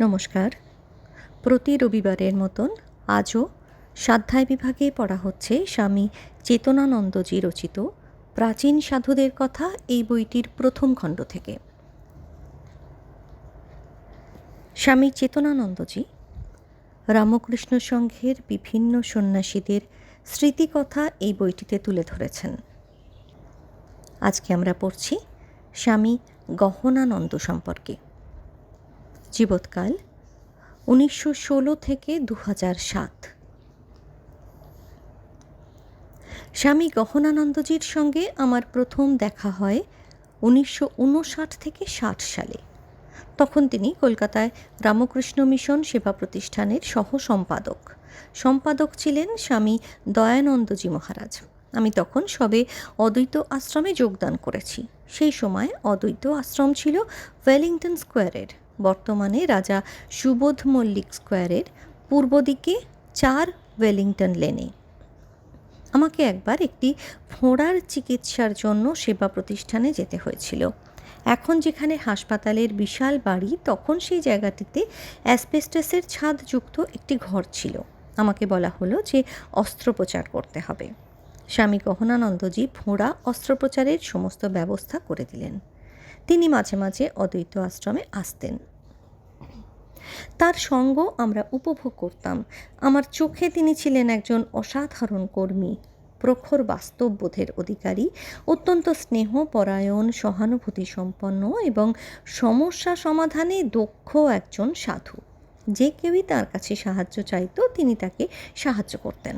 নমস্কার। প্রতি রবিবারের মতন আজও স্বাধ্যায় বিভাগে পড়া হচ্ছে স্বামী চেতনানন্দজি রচিত প্রাচীন সাধুদের কথা এই বইটির প্রথম খণ্ড থেকে। স্বামী চেতনানন্দজি রামকৃষ্ণ সংঘের বিভিন্ন সন্ন্যাসীদের স্মৃতিকথা এই বইটিতে তুলে ধরেছেন। আজকে আমরা পড়ছি স্বামী গহনানন্দ সম্পর্কে। জীবৎকাল, উনিশশো ষোলো থেকে দু হাজার সাত। স্বামী গহনানন্দজির সঙ্গে আমার প্রথম দেখা হয় উনিশশো উনষাট থেকে ষাট সালে। তখন তিনি কলকাতায় রামকৃষ্ণ মিশন সেবা প্রতিষ্ঠানের সহ সম্পাদক সম্পাদক ছিলেন স্বামী দয়ানন্দজি মহারাজ। আমি তখন সবে অদ্বৈত আশ্রমে যোগদান করেছি। সেই সময় অদ্বৈত আশ্রম ছিল ওয়েলিংটন স্কোয়ারের। বর্তমানে রাজা সুবোধ মল্লিক স্কোয়ারের পূর্ব দিকে চার ওয়েলিংটন লেনে। আমাকে একবার একটি ফোঁড়ার চিকিৎসার জন্য সেবা প্রতিষ্ঠানে যেতে হয়েছিল। এখন যেখানে হাসপাতালের বিশাল বাড়ি, তখন সেই জায়গাটিতে অ্যাসপেস্টাসের ছাদযুক্ত একটি ঘর ছিল। আমাকে বলা হলো যে অস্ত্রোপচার করতে হবে। স্বামী গহনানন্দজি ফোঁড়া অস্ত্রোপচারের সমস্ত ব্যবস্থা করে দিলেন। তিনি মাঝে মাঝে অদ্বৈত আশ্রমে আসতেন। তার সঙ্গ আমরা উপভোগ করতাম। আমার চোখে তিনি ছিলেন একজন অসাধারণ কর্মী, প্রখর বাস্তববোধের অধিকারী, অত্যন্ত স্নেহপরায়ণ সহানুভূতি সম্পন্ন এবং সমস্যা সমাধানে দক্ষ একজন সাধু। যে কেউই তার কাছে সাহায্য চাইতো, তিনি তাকে সাহায্য করতেন।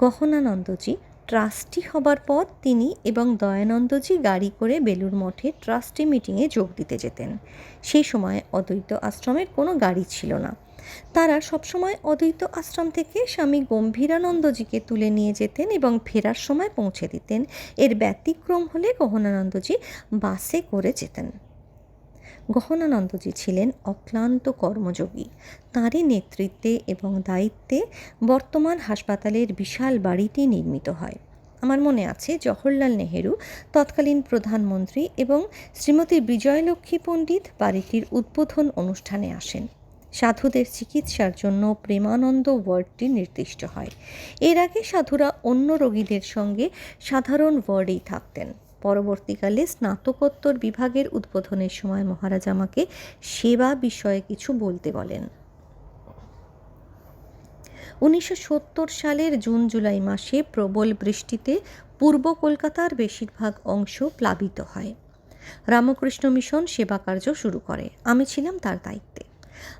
গহনানন্দজি ট্রাস্টি হবার পর তিনি এবং দয়ানন্দজি গাড়ি করে বেলুর মঠে ট্রাস্টি মিটিংয়ে যোগ দিতে যেতেন। সেই সময় অদ্বৈত আশ্রমের কোনো গাড়ি ছিল না। তারা সবসময় অদ্বৈত আশ্রম থেকে স্বামী গম্ভীরানন্দজিকে তুলে নিয়ে যেতেন এবং ফেরার সময় পৌঁছে দিতেন। এর ব্যতিক্রম হলে গহনানন্দজি বাসে করে যেতেন। গহনানন্দজি ছিলেন অক্লান্ত কর্মযোগী। তাঁরই নেতৃত্বে এবং দায়িত্বে বর্তমান হাসপাতালের বিশাল বাড়িটি নির্মিত হয়। আমার মনে আছে, জওহরলাল নেহেরু, তৎকালীন প্রধানমন্ত্রী এবং শ্রীমতী বিজয়লক্ষ্মী পণ্ডিত বাড়িটির উদ্বোধন অনুষ্ঠানে আসেন। সাধুদের চিকিৎসার জন্য প্রেমানন্দ ওয়ার্ডটি নির্দিষ্ট হয়। এর আগে সাধুরা অন্য রোগীদের সঙ্গে সাধারণ ওয়ার্ডেই থাকতেন। পরবর্তীকালে স্নাতকোত্তর বিভাগের উদ্বোধনের সময় মহারাজ আমাকে সেবা বিষয়ে কিছু বলতে বলেন। উনিশশো সত্তর সালের জুন জুলাই মাসে প্রবল বৃষ্টিতে পূর্ব কলকাতার বেশিরভাগ অংশ প্লাবিত হয়। রামকৃষ্ণ মিশন সেবা কার্য শুরু করে। আমি ছিলাম তার দায়িত্বে।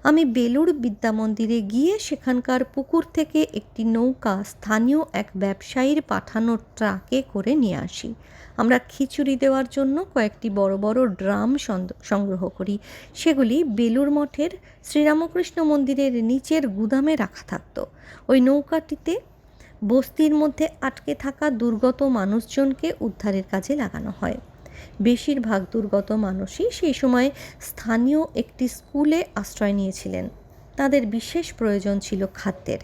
আমি বেলুড় বিদ্যা মন্দিরে গিয়ে সেখানকার পুকুর থেকে একটি নৌকা স্থানীয় এক ব্যবসায়ীর পাঠানো ট্রাকে করে নিয়ে আসি। আমরা খিচুড়ি দেওয়ার জন্য কয়েকটি বড় বড় ড্রাম সংগ্রহ করি। সেগুলি বেলুর মঠের শ্রীরামকৃষ্ণ মন্দিরের নিচের গুদামে রাখা থাকতো। ওই নৌকাটিতে বস্তির মধ্যে আটকে থাকা দুর্গত মানুষজনকে উদ্ধারের কাজে লাগানো হয়। বেশিরভাগ দুর্গত মানুষই সেই সময় স্থানীয় একটি স্কুলে আশ্রয় নিয়েছিলেন। তাদের বিশেষ প্রয়োজন ছিল খাদ্যের।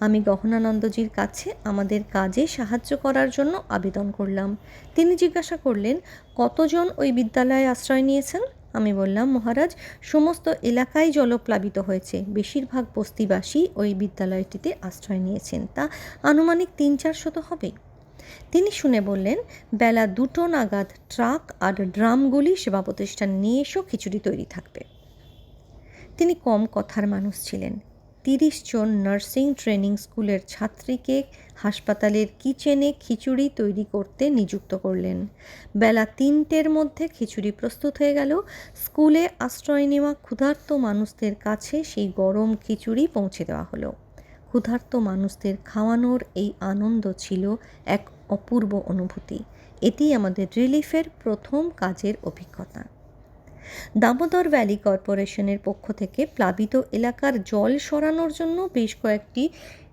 আমি গহনানন্দজির কাছে আমাদের কাজে সাহায্য করার জন্য আবেদন করলাম। তিনি জিজ্ঞাসা করলেন, কতজন ওই বিদ্যালয়ে আশ্রয় নিয়েছেন? আমি বললাম, মহারাজ, সমস্ত এলাকায় জলপ্লাবিত হয়েছে। বেশিরভাগ বস্তিবাসী ওই বিদ্যালয়টিতে আশ্রয় নিয়েছেন। তা আনুমানিক তিন চারশত হবে? তিনি শুনে বললেন, বেলা দুটো নাগাদ ট্রাক আর ড্রামগুলি সেবা প্রতিষ্ঠান নিয়ে এসো, খিচুড়ি তৈরি থাকবে। তিনি কম কথার মানুষ ছিলেন। তিরিশ জন নার্সিং ট্রেনিং স্কুলের ছাত্রীকে হাসপাতালের কিচেনে খিচুড়ি তৈরি করতে নিযুক্ত করলেন। বেলা তিনটের মধ্যে খিচুড়ি প্রস্তুত হয়ে গেল। স্কুলে আশ্রয় নেওয়া ক্ষুধার্ত মানুষদের কাছে সেই গরম খিচুড়ি পৌঁছে দেওয়া হলো। ক্ষুধার্ত মানুষদের খাওয়ানোর এই আনন্দ ছিল এক অপূর্ব অনুভূতি। এটি আমাদের রিলিফের প্রথম কাজের অভিজ্ঞতা। দামোদর ভ্যালি কর্পোরেশনের পক্ষ থেকে প্লাবিত এলাকার জল সরানোর জন্য বেশ কয়েকটি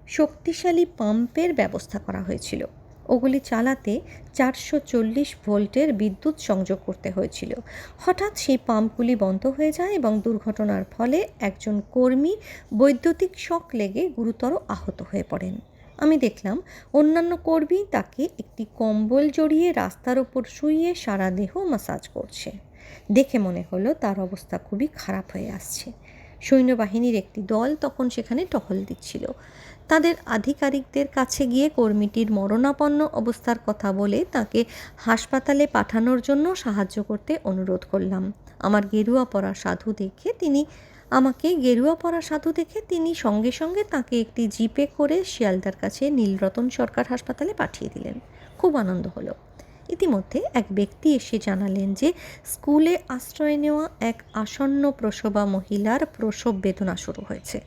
শক্তিশালী পাম্পের ব্যবস্থা করা হয়েছিল। ওগুলি চালাতে চারশো চল্লিশ ভোল্টের বিদ্যুৎ সংযোগ করতে হয়েছিল। হঠাৎ সেই পাম্পগুলি বন্ধ হয়ে যায় এবং দুর্ঘটনার ফলে একজন কর্মী বৈদ্যুতিক শক লেগে গুরুতর আহত হয়ে পড়েন। আমি দেখলাম, অন্যান্য কর্মী তাকে একটি কম্বল জড়িয়ে রাস্তার ওপর শুইয়ে সারা দেহ মাসাজ করছে। দেখে মনে হলো তার অবস্থা খুবই খারাপ হয়ে আসছে। সৈন্যবাহিনীর একটি দল তখন সেখানে টহল দিচ্ছিল। তাদের আধিকারিকদের কাছে গিয়ে কর্মীটির মরণাপন্ন অবস্থার কথা বলে তাকে হাসপাতালে পাঠানোর জন্য সাহায্য করতে অনুরোধ করলাম। আমার গেরুয়া পরা সাধু দেখে তিনি আমাকে গেরুয়া পরা সাধু দেখে তিনি সঙ্গে সঙ্গে তাকে একটি জিপে করে শিয়ালদার কাছে নীলরতন সরকার হাসপাতালে পাঠিয়ে দিলেন। খুব আনন্দ হলো। ইতিমধ্যে এক ব্যক্তি এসে জানালেন যে স্কুলে আশ্রয় নেওয়া এক আসন্ন প্রসবা মহিলার প্রসব বেদনা শুরু হয়েছে।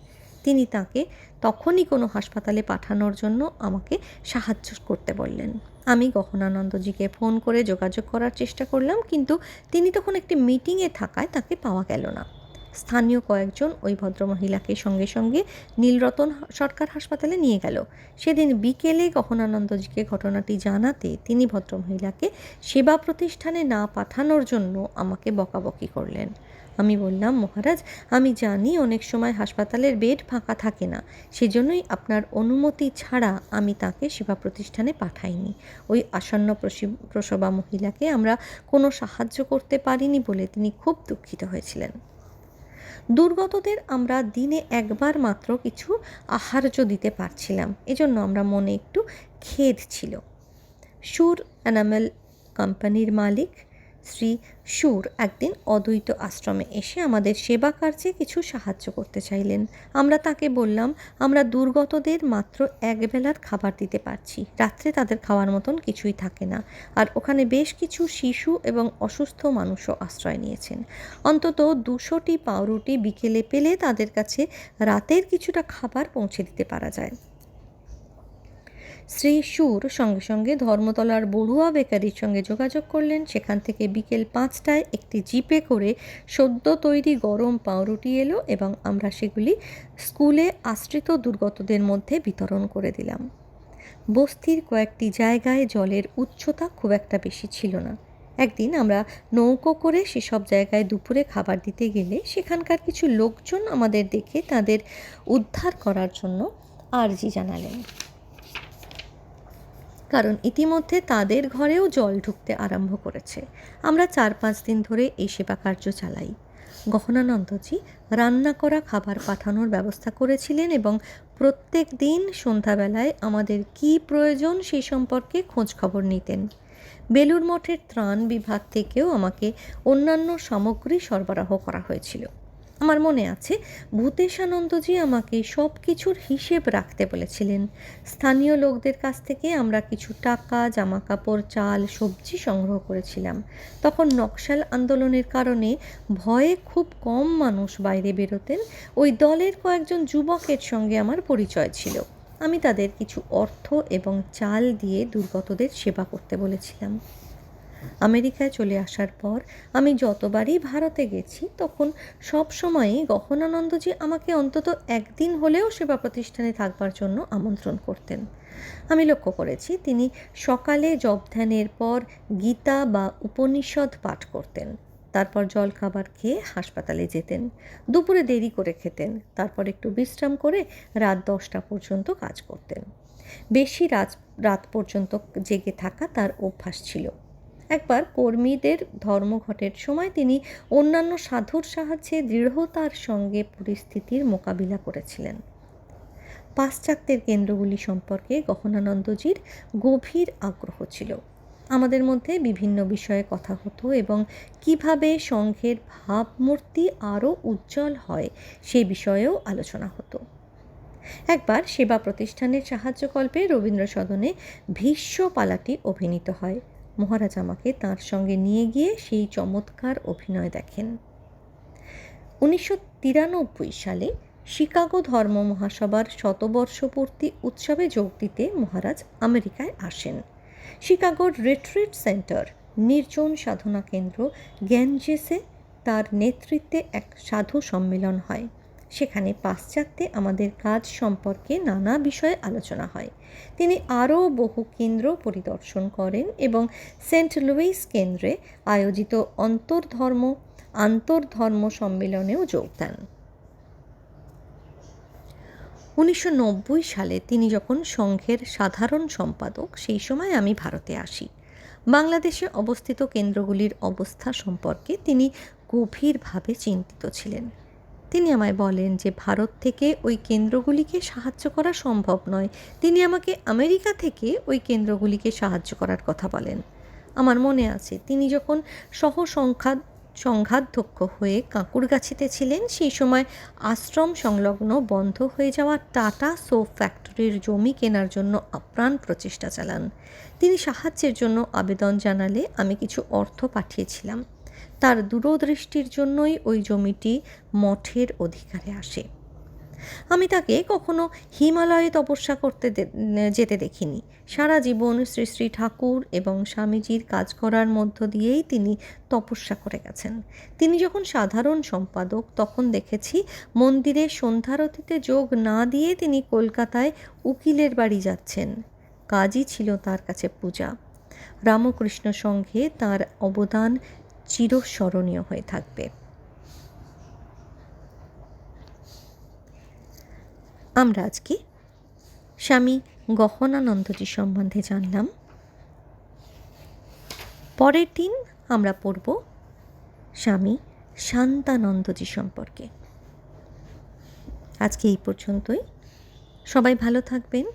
তিনি তাকে তখনই কোনো হাসপাতালে পাঠানোর জন্য আমাকে সাহায্য করতে বললেন। আমি গহনানন্দজিকে ফোন করে যোগাযোগ করার চেষ্টা করলাম, কিন্তু তিনি তখন একটি মিটিংয়ে থাকায় তাকে পাওয়া গেল না। স্থানীয় কয়েকজন ওই ভদ্রমহিলাকে সঙ্গে সঙ্গে নীলরতন সরকার হাসপাতালে নিয়ে গেল। সেদিন বিকেলে গহনানন্দজিকে ঘটনাটি জানাতে তিনি ভদ্রমহিলাকে সেবা প্রতিষ্ঠানে না পাঠানোর জন্য আমাকে বকাবকি করলেন। আমি বললাম, মহারাজ, আমি জানি অনেক সময় হাসপাতালের বেড ফাঁকা থাকে না, সেজন্যই আপনার অনুমতি ছাড়া আমি তাকে সেবা প্রতিষ্ঠানে পাঠাইনি। ওই আসন্ন প্রসবা মহিলাকে আমরা কোনো সাহায্য করতে পারিনি বলে তিনি খুব দুঃখিত হয়েছিলেন। দুর্গতদের আমরা দিনে একবার মাত্র কিছু আহার্য দিতে পারছিলাম। এজন্য আমরা মনে একটু খেদ ছিল। সুর অ্যানামেল কোম্পানির মালিক শ্রী সুর একদিন অদ্বৈত আশ্রমে এসে আমাদের সেবা কার্যে কিছু সাহায্য করতে চাইলেন। আমরা তাকে বললাম, আমরা দুর্গতদের মাত্র একবেলার খাবার দিতে পারছি। রাত্রে তাদের খাওয়ার মতন কিছুই থাকে না। আর ওখানে বেশ কিছু শিশু এবং অসুস্থ মানুষও আশ্রয় নিয়েছেন। অন্তত দুশোটি পাউরুটি বিকেলে পেলে তাদের কাছে রাতের কিছুটা খাবার পৌঁছে দিতে পারা যায়। শ্রী সুর সঙ্গে সঙ্গে ধর্মতলার বড়ুয়া বেকারির সঙ্গে যোগাযোগ করলেন। সেখান থেকে বিকেল পাঁচটায় একটি জিপে করে সদ্য তৈরি গরম পাউরুটি এলো এবং আমরা সেগুলি স্কুলে আশ্রিত দুর্গতদের মধ্যে বিতরণ করে দিলাম। বস্তির কয়েকটি জায়গায় জলের উচ্চতা খুব একটা বেশি ছিল না। একদিন আমরা নৌকো করে সেসব জায়গায় দুপুরে খাবার দিতে গেলে সেখানকার কিছু লোকজন আমাদের দেখে তাদের উদ্ধার করার জন্য আর্জি জানালেন। কারণ ইতিমধ্যে তাদের ঘরেও জল ঢুকতে আরম্ভ করেছে। আমরা চার পাঁচ দিন ধরে এই সেবা কার্য চালাই। গহনানন্দজি রান্না করা খাবার পাঠানোর ব্যবস্থা করেছিলেন এবং প্রত্যেক দিন সন্ধ্যাবেলায় আমাদের কি প্রয়োজন সেই সম্পর্কে খোঁজ খবর নিতেন। বেলুর মঠের ত্রাণ বিভাগ থেকেও আমাকে অন্যান্য সামগ্রী সরবরাহ করা হয়েছিল। আমার মনে আছে, ভূতেশানন্দজি আমাকে সব কিছুর হিসেব রাখতে বলেছিলেন। স্থানীয় লোকদের কাছ থেকে আমরা কিছু টাকা জামা কাপড় চাল, সবজি সংগ্রহ করেছিলাম। তখন নকশাল আন্দোলনের কারণে ভয়ে খুব কম মানুষ বাইরে বেরোতেন। ওই দলের কয়েকজন যুবকের সঙ্গে আমার পরিচয় ছিল। আমি তাদের কিছু অর্থ এবং চাল দিয়ে দুর্গতদের সেবা করতে বলেছিলাম। আমেরিকায় চলে আসার পর আমি যতবারই ভারতে গেছি, তখন সব সময়ই গহনানন্দজি আমাকে অন্তত একদিন হলেও সেবা প্রতিষ্ঠানে থাকবার জন্য আমন্ত্রণ করতেন। আমি লক্ষ্য করেছি, তিনি সকালে জবধ্যানের পর গীতা বা উপনিষদ পাঠ করতেন, তারপর জল খাবার খেয়ে হাসপাতালে যেতেন, দুপুরে দেরি করে খেতেন, তারপর একটু বিশ্রাম করে রাত দশটা পর্যন্ত কাজ করতেন। বেশি রাত রাত পর্যন্ত জেগে থাকা তার অভ্যাস ছিল। একবার কর্মীদের ধর্মঘটের সময় তিনি অন্যান্য সাধুর সাহায্যে দৃঢ়তার সঙ্গে পরিস্থিতির মোকাবিলা করেছিলেন। পাশ্চাত্যের কেন্দ্রগুলি সম্পর্কে গহনানন্দজির গভীর আগ্রহ ছিল। আমাদের মধ্যে বিভিন্ন বিষয়ে কথা হতো এবং কীভাবে সংঘের ভাবমূর্তি আরও উজ্জ্বল হয় সে বিষয়েও আলোচনা হতো। একবার সেবা প্রতিষ্ঠানের সাহায্যকল্পে রবীন্দ্র সদনে ভীষ্ম পালাটি অভিনীত হয়। মহারাজ আমাকে তাঁর সঙ্গে নিয়ে গিয়ে সেই চমৎকার অভিনয় দেখেন। উনিশশো তিরানব্বই সালে শিকাগো ধর্ম মহাসভার শতবর্ষপূর্তি উৎসবে যোগ দিতে মহারাজ আমেরিকায় আসেন। শিকাগোর রিট্রিট সেন্টার, নির্জন সাধনা কেন্দ্র গ্যানজেসে তার নেতৃত্বে এক সাধু সম্মেলন হয়। সেখানে পাশ্চাত্যে আমাদের কাজ সম্পর্কে নানা বিষয়ে আলোচনা হয়। তিনি আরও বহু কেন্দ্র পরিদর্শন করেন এবং সেন্ট লুইস কেন্দ্রে আয়োজিত অন্তর্ধর্ম, আন্তর্ধর্ম সম্মেলনেও যোগ দেন। উনিশশো নব্বই সালে তিনি যখন সংঘের সাধারণ সম্পাদক, সেই সময় আমি ভারতে আসি। বাংলাদেশে অবস্থিত কেন্দ্রগুলির অবস্থা সম্পর্কে তিনি গভীরভাবে চিন্তিত ছিলেন। তিনি আমায় বলেন যে ভারত থেকে ওই কেন্দ্রগুলিকে সাহায্য করা সম্ভব নয়। তিনি আমাকে আমেরিকা থেকে ওই কেন্দ্রগুলিকে সাহায্য করার কথা বলেন। আমার মনে আছে, তিনি যখন সহ সংখ্যা সংঘাধ্যক্ষ হয়ে কাঁকুরগাছিতে ছিলেন, সেই সময় আশ্রম সংলগ্ন বন্ধ হয়ে যাওয়া টাটা সোপ ফ্যাক্টরির জমি কেনার জন্য আপ্রাণ প্রচেষ্টা চালান। তিনি সাহায্যের জন্য আবেদন জানালে আমি কিছু অর্থ পাঠিয়েছিলাম। তার দূরদৃষ্টির জন্যই ওই জমিটি মঠের অধিকারে আসে। আমি তাকে কখনো হিমালয়ে তপস্যা করতে যেতে দেখিনি। সারা জীবন শ্রী শ্রী ঠাকুর এবং স্বামীজির কাজ করার মধ্য দিয়েই তিনি তপস্যা করে গেছেন। তিনি যখন সাধারণ সম্পাদক, তখন দেখেছি মন্দিরে সন্ধ্যারতিতে যোগ না দিয়ে তিনি কলকাতায় উকিলের বাড়ি যাচ্ছেন। কাজই ছিল তার কাছে পূজা। রামকৃষ্ণ সংঘে তার অবদান চিরস্মরণীয় হয়ে থাকবে। আমরা আজকে স্বামী গহনানন্দজি সম্বন্ধে জানলাম। পরের দিন আমরা পড়ব স্বামী শান্তানন্দজি সম্পর্কে। আজকে এই পর্যন্তই। সবাই ভালো থাকবেন।